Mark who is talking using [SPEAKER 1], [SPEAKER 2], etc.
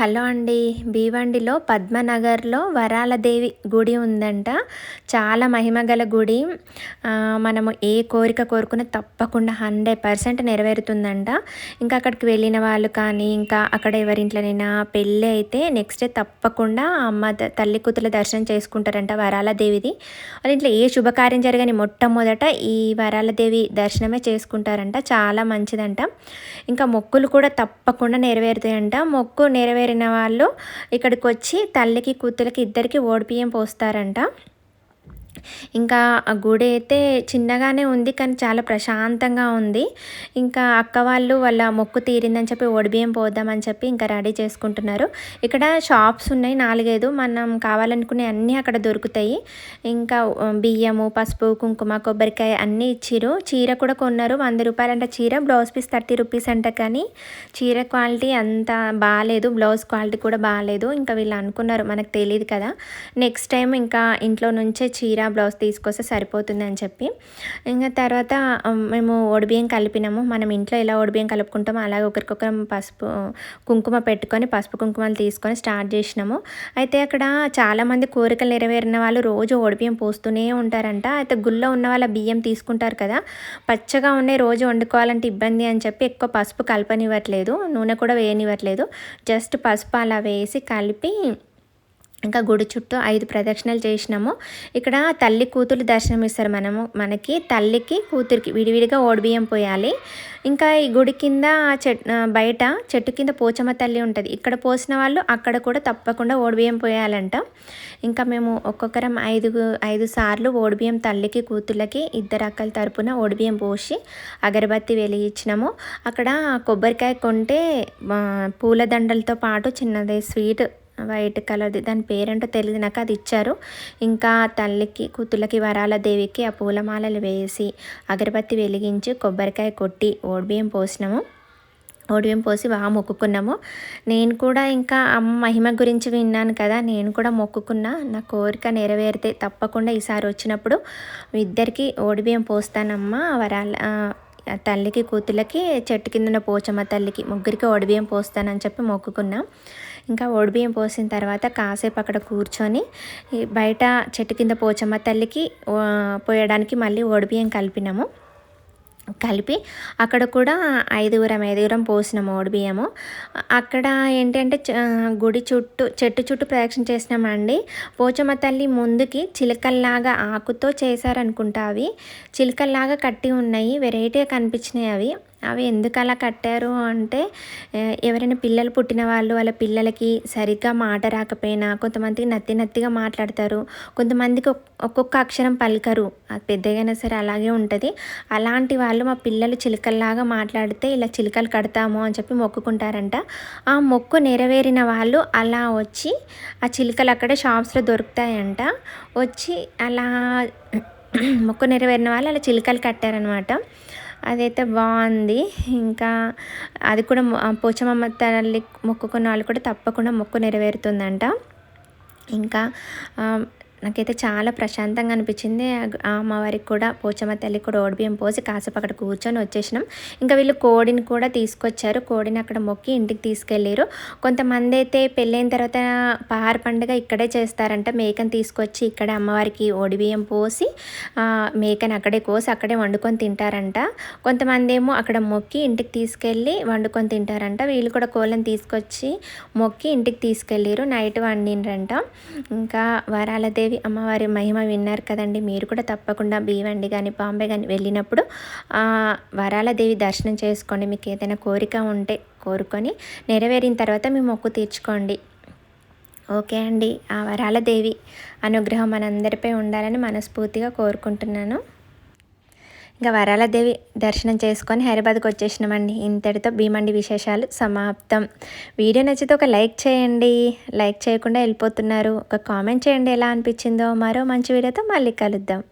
[SPEAKER 1] Hello అండి. భీవండిలో పద్మనగర్లో వరాలదేవి గుడి ఉందంట. చాలా మహిమగల గుడి. మనము ఏ కోరిక కోరుకున్న తప్పకుండా హండ్రెడ్ పర్సెంట్ నెరవేరుతుందంట. ఇంకా అక్కడికి వెళ్ళిన వాళ్ళు కానీ ఇంకా అక్కడ ఎవరింట్లోనైనా పెళ్ళి అయితే నెక్స్ట్ డే తప్పకుండా అమ్మ తల్లి కూతుల దర్శనం చేసుకుంటారంట వరాలదేవిది. వాళ్ళ ఇంట్లో ఏ శుభకార్యం జరగని మొట్టమొదట ఈ వరాలదేవి దర్శనమే చేసుకుంటారంట. చాలా మంచిదంట. ఇంకా మొక్కులు కూడా తప్పకుండా నెరవేరుతాయంట. మొక్కు నెరవేరు నెరవేరిన వాళ్ళు ఇక్కడికి వచ్చి తల్లికి కూతురికి ఇద్దరికి ఓడిపియం పోస్తారంట. ఇంకా ఆ గుడి అయితే చిన్నగానే ఉంది కానీ చాలా ప్రశాంతంగా ఉంది. ఇంకా అక్క వాళ్ళు వాళ్ళ మొక్కు తీరిందని చెప్పి ఒడిబియ్యం పోద్దామని చెప్పి ఇంకా రెడీ చేసుకుంటున్నారు. ఇక్కడ షాప్స్ ఉన్నాయి నాలుగైదు మనం కావాలనుకునే అన్నీ అక్కడ దొరుకుతాయి. ఇంకా బియ్యము పసుపు కుంకుమ కొబ్బరికాయ అన్నీ ఇచ్చిరు చీర కూడా కొన్నారు వంద రూపాయలు అంటే చీర బ్లౌజ్ పీస్ థర్టీ రూపీస్ అంట కానీ చీర క్వాలిటీ అంత బాగాలేదు బ్లౌజ్ క్వాలిటీ కూడా బాగాలేదు ఇంకా వీళ్ళు అనుకున్నారు మనకు తెలియదు కదా. నెక్స్ట్ టైం ఇంకా ఇంట్లో నుంచే చీర బ్లౌజ్ తీసుకొస్తే సరిపోతుంది అని చెప్పి. ఇంకా తర్వాత మేము ఒడిబియ్యం కలిపినాము. మనం ఇంట్లో ఎలా ఒడిబియ్యం కలుపుకుంటామో అలాగే ఒకరికొకరం పసుపు కుంకుమ పెట్టుకొని పసుపు కుంకుమలు తీసుకొని స్టార్ట్ చేసినాము. అయితే అక్కడ చాలామంది కోరికలు నెరవేరిన వాళ్ళు రోజు ఒడిబియ్యం పోస్తూనే ఉంటారంట. అయితే గుళ్ళో ఉన్న వాళ్ళ బియ్యం తీసుకుంటారు కదా. పచ్చగా ఉన్నాయి రోజు వండుకోవాలంటే ఇబ్బంది అని చెప్పి ఎక్కువ పసుపు కలపనివ్వట్లేదు. నూనె కూడా వేయనివ్వట్లేదు. జస్ట్ పసుపు అలా వేసి కలిపి ఇంకా గుడి చుట్టూ ఐదు ప్రదక్షిణలు చేసినాము. ఇక్కడ తల్లి కూతురు దర్శనం ఇస్తారు మనము మనకి తల్లికి కూతురికి విడివిడిగా ఓడిబియ్యం పోయాలి. ఇంకా ఈ గుడి కింద చెట్ బయట చెట్టు కింద పోచమ్మ తల్లి ఉంటుంది. ఇక్కడ పోసిన వాళ్ళు అక్కడ కూడా తప్పకుండా ఓడిబియ్యం పోయాలంట. ఇంకా మేము ఒక్కొక్కరం ఐదు ఐదు సార్లు ఓడిబియ్యం తల్లికి కూతుర్లకి ఇద్దరు అక్కల తరపున ఓడిబియ్యం పోసి అగరబత్తి వెలిగించినాము. అక్కడ కొబ్బరికాయ కొంటే పూలదండలతో పాటు చిన్నది స్వీట్ వైట్ కలర్ది దాని పేరేంటో తెలియదు నాకు అది ఇచ్చారు. ఇంకా తల్లికి కూతుళ్ళకి వరాల దేవికి ఆ పూలమాలలు వేసి అగరబత్తి వెలిగించి కొబ్బరికాయ కొట్టి ఓడిబియ్యం పోసినాము. ఓడిబియ్యం పోసి బాగా మొక్కుకున్నాము. నేను కూడా ఇంకా అమ్మ మహిమ గురించి విన్నాను కదా నేను కూడా మొక్కుకున్నా. నా కోరిక నెరవేరితే తప్పకుండా ఈసారి వచ్చినప్పుడు ఇద్దరికి ఓడిబియ్యం పోస్తానమ్మా వరాల తల్లికి కూతుళ్ళకి చెట్టు కిందన పోచమ్మ తల్లికి ముగ్గురికి ఒడిబియ్యం పోస్తానని చెప్పి మొక్కుకున్నాం. ఇంకా ఓడిబియ్యం పోసిన తర్వాత కాసేపు అక్కడ కూర్చొని బయట చెట్టు కింద పోచమ్మ తల్లికి పోయడానికి మళ్ళీ ఓడిబియ్యం కలిపినాము. కలిపి అక్కడ కూడా ఐదుగురం ఐదుగురం పోసిన మోడి బియ్యము. అక్కడ ఏంటంటే గుడి చుట్టూ చెట్టు చుట్టూ ప్రదక్షిణ చేసినామండి. పోచమ్మ తల్లి ముందుకి చిలకల్లాగా ఆకుతో చేశారనుకుంటా అవి. చిలకల్లాగా కట్టి ఉన్నాయి వెరైటీగా కనిపించినాయి అవి. అవి ఎందుకు అలా కట్టారు అంటే ఎవరైనా పిల్లలు పుట్టిన వాళ్ళు వాళ్ళ పిల్లలకి సరిగ్గా మాట రాకపోయినా కొంతమందికి నత్తి నత్తిగా మాట్లాడతారు. కొంతమందికి ఒక్కొక్క అక్షరం పలకరు. అది పెద్దగైనా సరే అలాగే ఉంటుంది. అలాంటి వాళ్ళు మా పిల్లలు చిలుకల్లాగా మాట్లాడితే ఇలా చిలుకలు కడతాము అని చెప్పి మొక్కుకుంటారంట. ఆ మొక్కు నెరవేరిన వాళ్ళు అలా వచ్చి ఆ చిలుకలు అక్కడే షాప్స్లో దొరుకుతాయంట. వచ్చి అలా మొక్కు నెరవేరిన వాళ్ళు అలా చిలుకలు కట్టారనమాట అదైతే బాగుంది. ఇంకా అది కూడా పోచమ్మ తల్లి మొక్కుకున్న వాళ్ళు కూడా తప్పకుండా మొక్కు నెరవేరుతుందంట. ఇంకా నాకైతే చాలా ప్రశాంతంగా అనిపించింది. అమ్మవారికి కూడా పోచమ్మ తల్లి కూడా ఓడిబియ్యం పోసి కాసేపు అక్కడ కూర్చొని వచ్చేసినాం. ఇంకా వీళ్ళు కోడిని కూడా తీసుకొచ్చారు. కోడిని అక్కడ మొక్కి ఇంటికి తీసుకెళ్ళారు. కొంతమంది అయితే పెళ్ళైన తర్వాత పహార పండుగ ఇక్కడే చేస్తారంట. మేకను తీసుకొచ్చి ఇక్కడే అమ్మవారికి ఓడిబియ్యం పోసి మేకని అక్కడే కోసి అక్కడే వండుకొని తింటారంట. కొంతమంది ఏమో అక్కడ మొక్కి ఇంటికి తీసుకెళ్ళి వండుకొని తింటారంట. వీళ్ళు కూడా కోళ్ళని తీసుకొచ్చి మొక్కి ఇంటికి తీసుకెళ్ళారు. నైట్ వండిండ్రంట ఇంకా వరాలదేవి దేవి అమ్మవారి మహిమ విన్నారు కదండి. మీరు కూడా తప్పకుండా భీవండి కానీ బాంబే కానీ వెళ్ళినప్పుడు వరాల దేవి దర్శనం చేసుకోండి. మీకు ఏదైనా కోరిక ఉంటే కోరుకొని నెరవేరిన తర్వాత మీ మొక్కు తీర్చుకోండి. ఓకే అండి. ఆ వరాల దేవి అనుగ్రహం మనందరిపై ఉండాలని మనస్ఫూర్తిగా కోరుకుంటున్నాను. ఇంకా వరాలదేవి దర్శనం చేసుకొని హైదరాబాద్కి వచ్చేసినామండి. ఇంతటితో భీమండి విశేషాలు సమాప్తం. వీడియో నచ్చితే ఒక లైక్ చేయండి. లైక్ చేయకుండా వెళ్ళిపోతున్నారు. ఒక కామెంట్ చేయండి ఎలా అనిపించిందో. మరో మంచి వీడియోతో మళ్ళీ కలుద్దాం.